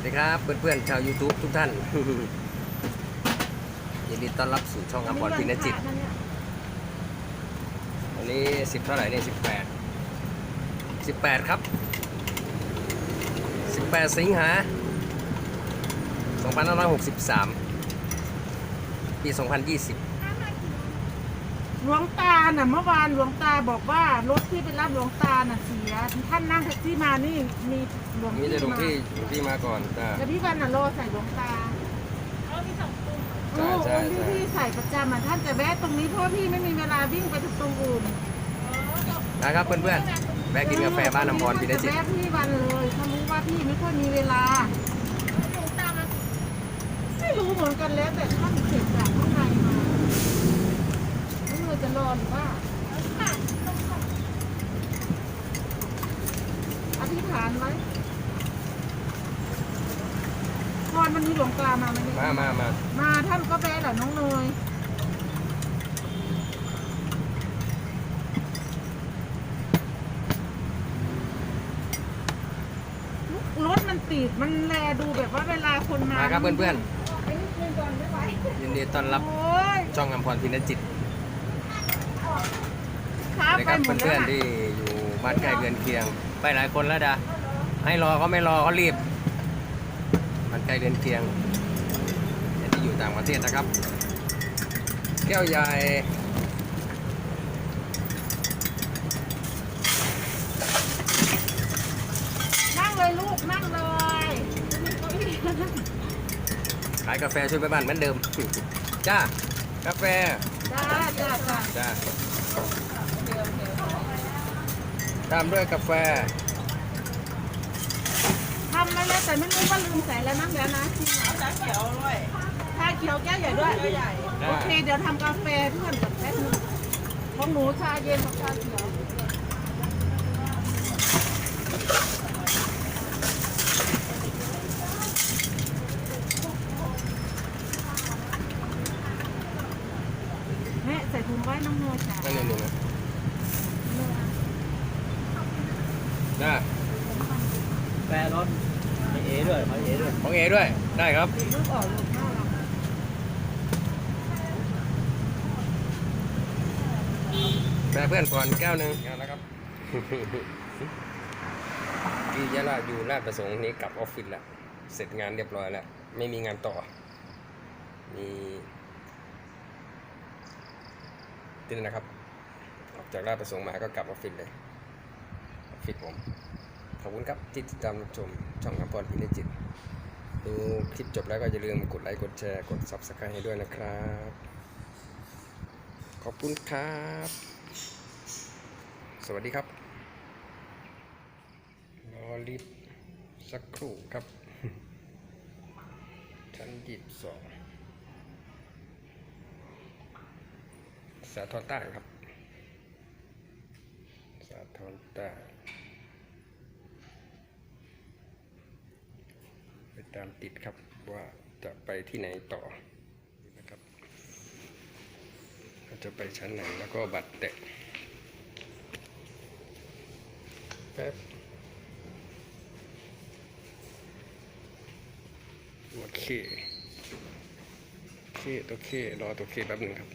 วัสดีครับ เพื่อนๆชาว YouTube ทุกท่าน ยินดีต้อนรับสู่ช่องอมรพินจิต วันนี้สิบเท่าไหร่เนี่ยสิบแปดสิบแปดครับสิบแปดสิงหาสองพันห้าร้อยหกสิบสามปีสองพันยี่สิบ หลวงตาน่ะเมื่อวานหลวงตาบอกว่ารถที่ไปรับหลวงตาน่ะเสียท่านนั่งแท็กซี่มานี่มีหลวงมีแต่หลวงมาพี่หลวงพี่มาก่อนจ้า แล้วพี่วันน่ะรอใส่หลวงตาใช่ใช่โอ้ใช่ ที่พี่ใส่ประจำอะท่านจะแวะตรงนี้เพราะว่าพี่ไม่มีเวลาวิ่งไปถึงตรงอื่นนะครับเพื่อนๆแวะกินกาแฟบ้านอมรพินจิต แวะพี่วันเลยเขารู้ว่าพี่ไม่ค่อยมีเวลาไม่รู้เหมือนกันแล้วแต่ท่านเสร็จจากข้างในมาไม่รู้ จะรอหรือว่าอธิษฐานไว้พรมันมีหลวงตามาไหมเนี่ยมามามามาท่านก็แวะแหละน้องเนยรถมันติดมันแลดูแบบว่าเวลาคนมามาครับเพื่อนไปนิดนึงก่อนไม่ไหวๆยินดีต้อนรับโอ้ย ช่องอมรพินจิตค้านะไป ครับหมดเพื่แล้อวนๆที่อยู่บ้านใกล้เรือนเคียง ไปหลายคนแล้วดาให้รอก็ไม่รอเขารีบบ้านใกล้เรือนเคียงแต่ที่อยู่ต่างประเทศนะครับ แก้วใหญ่นั่งเลยลูกนั่งเลยขายกาแฟช่วยไปบ้านเหมือนเดิม จ้ากาแฟ จ้าจ้าจ้าจ้า ตามด้วยกาแฟ ทำมาแล้วแต่ไม่รู้ว่าลืมใส่อะไรบ้างแล้วนะชาเขียวด้วยชาเขียวแก้วใหญ่ด้วย แก้วใหญ่โอเค เดี๋ยวทำกาแฟเพื่อนกับแป๊บนึงของหนูชาเย็นกับชาเขียวแม่ใส่ถุงไว้น้องโนจ้านั่นนี่นะจ้า แฟรถไอเอด้วยไอเอด้วยของเอด้วย ได้ครับ ลูกออกลูกน่ารักแม่เพื่อนก่อนแก้วหนึ่งแล้วครับ ที่ยะลาอยู่ราชประสงค์นี้กลับออฟฟิศแล้ว เสร็จงานเรียบร้อยแล้ว ไม่มีงานต่อ มีที่นี่นะครับ ออกจากราชประสงค์มาก็กลับออฟฟิศเลยออฟฟิศผม ขอบคุณครับที่ติดตามชมช่องน้ำพรพินจิต ดูคลิปจบแล้วก็อย่าลืมกดไลค์กดแชร์กด subscribe ให้ด้วยนะครับ ขอบคุณครับ สวัสดีครับรอลิฟสักครู่ครับ ชั้นยี่สิบสองสาทรใต้ครับ สาทรใต้ไป ตามติดครับว่าจะไปที่ไหนต่อนะครับจะไปชั้นไหนแล้วก็บัตรแตะแป๊บโอเคโอเคตัวเครอตัวเคแป๊บหนึ่งครับ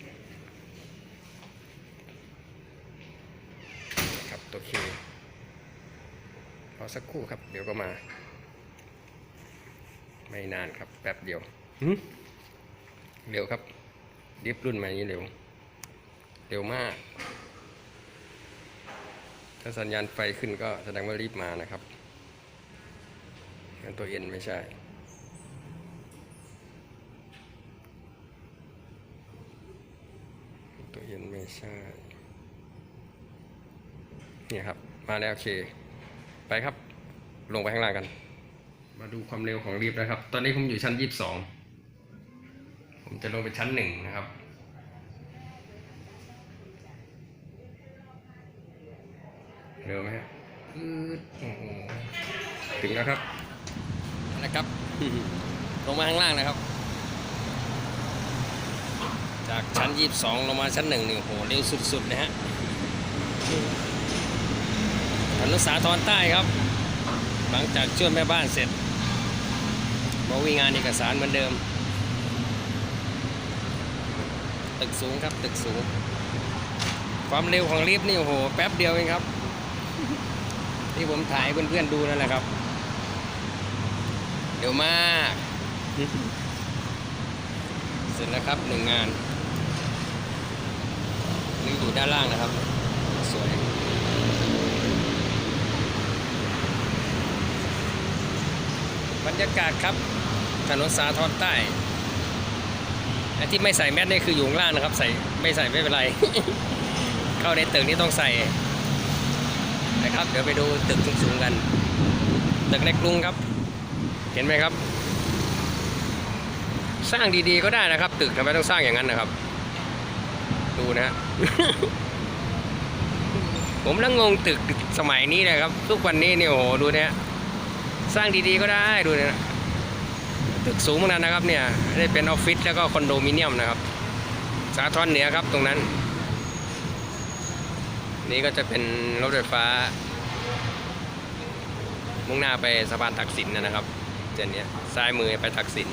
ครับตัวเครอสักครู่ครับ เดี๋ยวก็มา ไม่นานครับ แป๊บเดียวหึเร็วครับดิฟรุ่นใหม่นี้เร็ว เร็วมาก ถ้าสัญญาณไฟขึ้นก็แสดงว่ารีบมานะครับงั้นตัวเอ็นไม่ใช่ตัวเย็นไม่ใช่เนี่ยครับ มาแล้วโอเค ไปครับ ลงไปข้างล่างกัน มาดูความเร็วของรีบนะครับ ตอนนี้ผมอยู่ชั้นยี่สิบสอง ผมจะลงไปชั้นหนึ่งนะครับ เร็วไหมฮะอืดโอ้โหถึงแล้วครับ นะครับ ลงมาข้างล่างนะครับ จากชั้น22ลงมาชั้นหนึ่งนี่โหเร็วสุดๆนะฮะถนนสาทรใต้ครับ หลังจากช่วยแม่บ้านเสร็จ มาวิ่งงานเอกสารเหมือนเดิม ตึกสูงครับตึกสูง ความเร็วของลิฟต์นี่โอ้โหแป๊บเดียวเองครับ ที่ผมถ่ายเพื่อนๆดูนั่นแหละครับ เดี๋ยวมาก เสร็จแล้วครับหนึ่งงานนี่อยู่ด้านล่างนะครับ สวย บรรยากาศครับ ถนนสาทรใต้ไอ้ที่ไม่ใส่แมสนี่คืออยู่ล่างนะครับ ใส่ไม่ใส่ไม่เป็นไร เข้าในตึกนี่ต้องใส่นะครับ เดี๋ยวไปดูตึกสูงๆกัน ตึกในกรุงครับ เห็นไหมครับ สร้างดีๆก็ได้นะครับ ตึกทำไมต้องสร้างอย่างนั้นนะครับ ดูนะฮะผมนั่งงงตึกสมัยนี้นะครับ ทุกวันนี้เนี่ยโอ้โหดูเนี่ย สร้างดีๆก็ได้ดูเนี่ยตึกสูงขนาดนะครับเนี่ยได้เป็นออฟฟิศแล้วก็คอนโดมิเนียมนะครับ สาทรเหนือครับตรงนั้น นี่ก็จะเป็นรถไฟฟ้า มุ่งหน้าไปสะพานตักสินนะครับเจนเนี้ยซ้ายมือไปตักสิน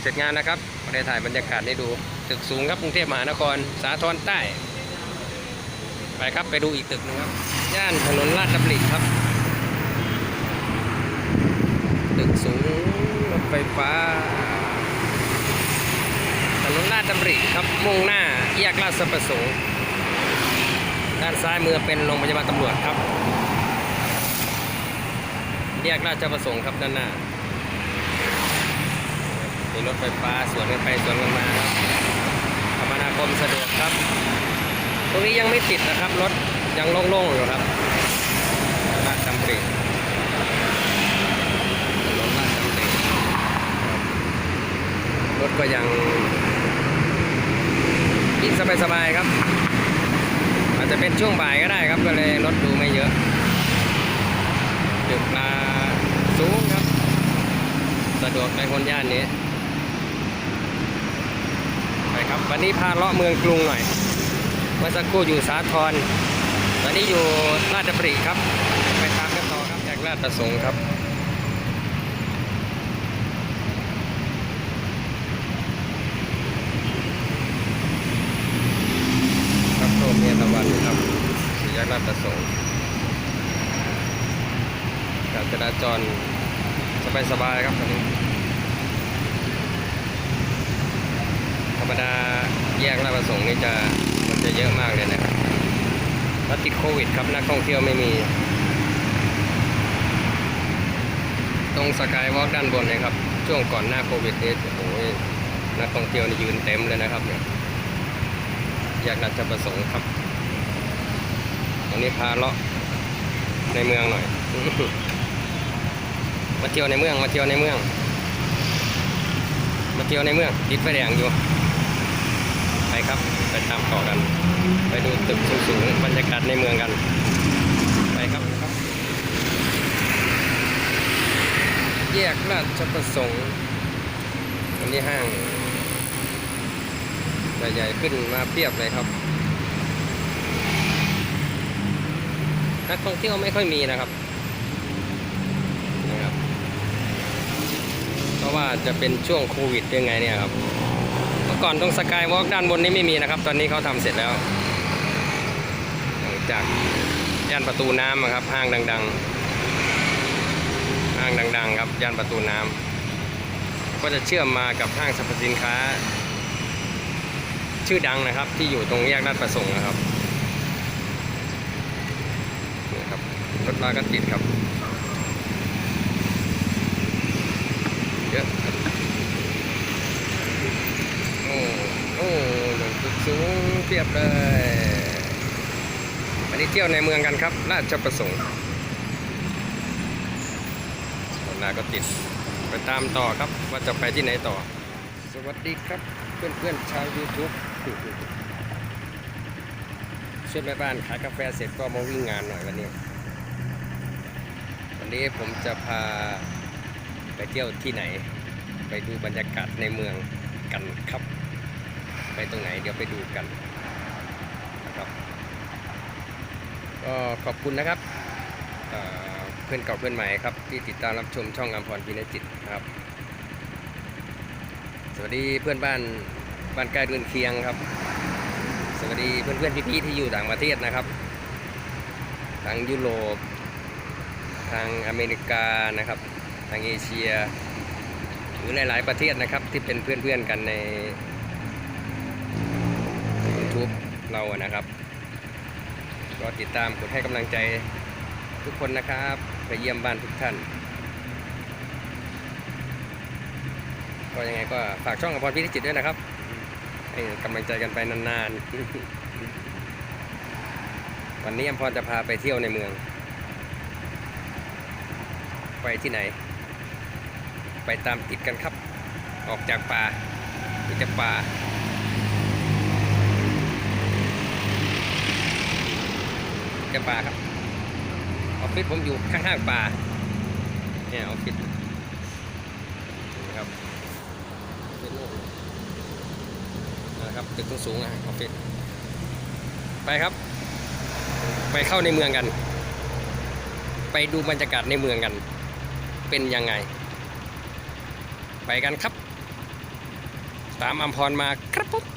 เสร็จงานนะครับได้ถ่ายบรรยากาศให้ดู ตึกสูงครับกรุงเทพมหานคร สาทรใต้ ไปครับไปดูอีกตึกหนึงครับ ย่านถนนลาดดำริครับ ตึกสูงรถไฟฟ้า ถนนลาดดำริครับ มุ่งหน้าแยกราชประสงค์ด้านซ้ายมือเป็นโรงพยาบาลตำรวจครับแยกราชประสงค์ครับด้านหน้ามีรถไฟฟ้าสวนกันไปสวนกันมาครับคมนาคมสะดวกครับ ตรงนี้ยังไม่ติดนะครับ รถยังโล่งๆอยู่ครับลาดจำปรีรถลาดจำปรีรถก็ยังวิ่งสบายๆครับ อาจจะเป็นช่วงบ่ายก็ได้ครับ ก็เลยรถดูไม่เยอะตึกมาสูงครับ สะดวกในคนย่านนี้ไปครับ วันนี้พาเลาะเมืองกรุงหน่อย เมื่อสักครู่อยู่สาทรวันนี้อยู่ราชดำริครับ ไปตามกันต่อครับแยกราชประสงค์ครับครับโรงเรียนตะวันครับสี่แยกราชประสงค์การจราจรสบายๆครับวันนี้ธรรมดาแยกราชประสงค์นี่จะ จะเยอะมากเลยนะครับแล้วติดโควิดครับนักท่องเที่ยวไม่มี ตรงสกายวอล์กด้านบนเนะครับ ช่วงก่อนหน้าโควิดนี่โอ้โหนักท่องเที่ยวนี่ยืนเต็มเลยนะครับเนี่ยแยากราชประสงค์ครับตรงนี้พาเลาะในเมืองหน่อย มาเที่ยวในเมือง มาเที่ยวในเมือง มาเที่ยวในเมืองติดไฟแดงอยู่ ครับ ไปตามต่อกัน ไปดูตึกสูงๆบรรยากาศในเมืองกัน ไปครับครับแยกราชประสงค์อันนี้ห้างใหญ่ๆขึ้นมาเปรียบเลยครับนักท่องเที่ยวไม่ค่อยมีนะครับนะครับ เพราะว่าจะเป็นช่วงโควิดยังไงเนี่ยครับ มื่อก่อนตรงสกายวอล์กด้านบนนี้ไม่มีนะครับ ตอนนี้เขาทำเสร็จแล้ว จากย่านประตูน้ำอะครับ ห้างดัง ๆ ห้างดัง ๆ ครับย่านประตูน้ำก็จะเชื่อมมากับห้างสรรพสินค้า ชื่อดังนะครับ ที่อยู่ตรงแยกลาดประสงค์นะครับนี่ครับรถมาก็ติดครับ เยอะครับโอ้โอ้หนึ่งตึก สูงเทียบเลย วันนี้เที่ยวในเมืองกันครับ ราชประสงค์รถมาก็ติด ไปตามต่อครับ ว่าจะไปที่ไหนต่อ สวัสดีครับ เพื่อนๆชาว YouTube ช่วยแม่บ้านขายกาแฟเสร็จก็มาวิ่งงานหน่อยวันนี้ วันนี้ผมจะพาไปเที่ยวที่ไหน ไปดูบรรยากาศในเมืองกันครับ ไปตรงไหนเดี๋ยวไปดูกันนะครับก็ขอบคุณนะครับเพื่อนเก่าเพื่อนใหม่ครับ ที่ติดตามรับชมช่องอัมพรพินจิตนะครับ สวัสดีเพื่อนบ้านบ้านใกล้เรือนเคียงครับ สวัสดีเพื่อนเพื่อนๆพี่ๆที่อยู่ต่างประเทศนะครับทางยุโรปทางอเมริกานะครับ ทางเอเชีย หรือหลาย ๆ ประเทศนะครับที่เป็นเพื่อนๆกันใน YouTube เราอะนะครับ ก็ติดตามกดให้กำลังใจทุกคนนะครับ ไปเยี่ยมบ้านทุกท่าน ก็ยังไงก็ฝากช่องอภรพิจิตด้วยนะครับให้กำลังใจกันไปนานๆ วันนี้อภรจะพาไปเที่ยวในเมือง ไปที่ไหน ไปตามติดกันครับ ออกจากป่าไปจากป่า จากป่าครับออฟฟิศผมอยู่ข้างๆป่าเนี่ยออฟฟิศนะครับออฟฟิศโน่นนะครับตึกสูงๆนะออฟฟิศไปครับ ไปเข้าในเมืองกัน ไปดูบรรยากาศในเมืองกัน เป็นยังไง ไปกันครับ ตามอัมพรมาครับผม